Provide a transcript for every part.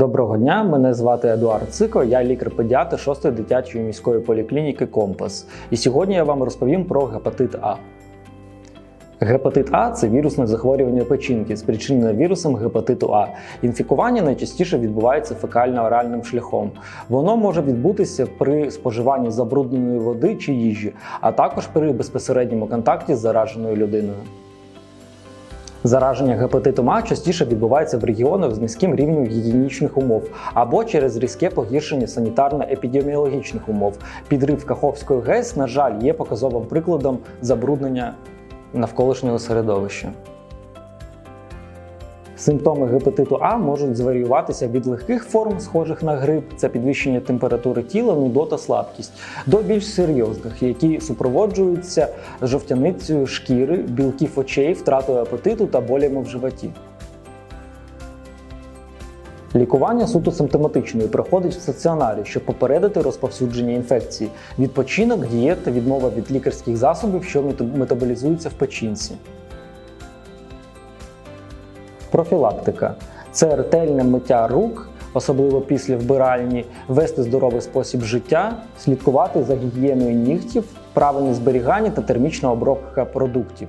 Доброго дня, мене звати Едуард Цико, я лікар-педіатр 6-ї дитячої міської поліклініки Компас. І сьогодні я вам розповім про гепатит А. Гепатит А це вірусне захворювання печінки, спричинене вірусом гепатиту А. Інфікування найчастіше відбувається фекально-оральним шляхом. Воно може відбутися при споживанні забрудненої води чи їжі, а також при безпосередньому контакті з зараженою людиною. Зараження гепатитом А частіше відбувається в регіонах з низьким рівнем гігієнічних умов або через різке погіршення санітарно-епідеміологічних умов. Підрив Каховської ГЕС, на жаль, є показовим прикладом забруднення навколишнього середовища. Симптоми гепатиту А можуть зваріюватися від легких форм, схожих на грип, це підвищення температури тіла, нудота, слабкість, до більш серйозних, які супроводжуються жовтяницею шкіри, білків очей, втратою апетиту та болями в животі. Лікування суто симптоматичне і проходить в стаціонарі, щоб попередити розповсюдження інфекції, відпочинок, дієта, відмова від лікарських засобів, що метаболізуються в печінці. Профілактика це ретельне миття рук, особливо після вбиральні, вести здоровий спосіб життя, слідкувати за гігієною нігтів, правильне зберігання та термічна обробка продуктів.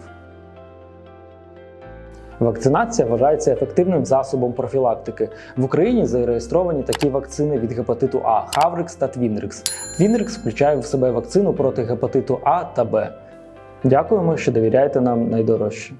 Вакцинація вважається ефективним засобом профілактики. В Україні зареєстровані такі вакцини від гепатиту А Хаврикс та Твінрикс. Твінрикс включає в себе вакцину проти гепатиту А та Б. Дякуємо, що довіряєте нам найдорожче.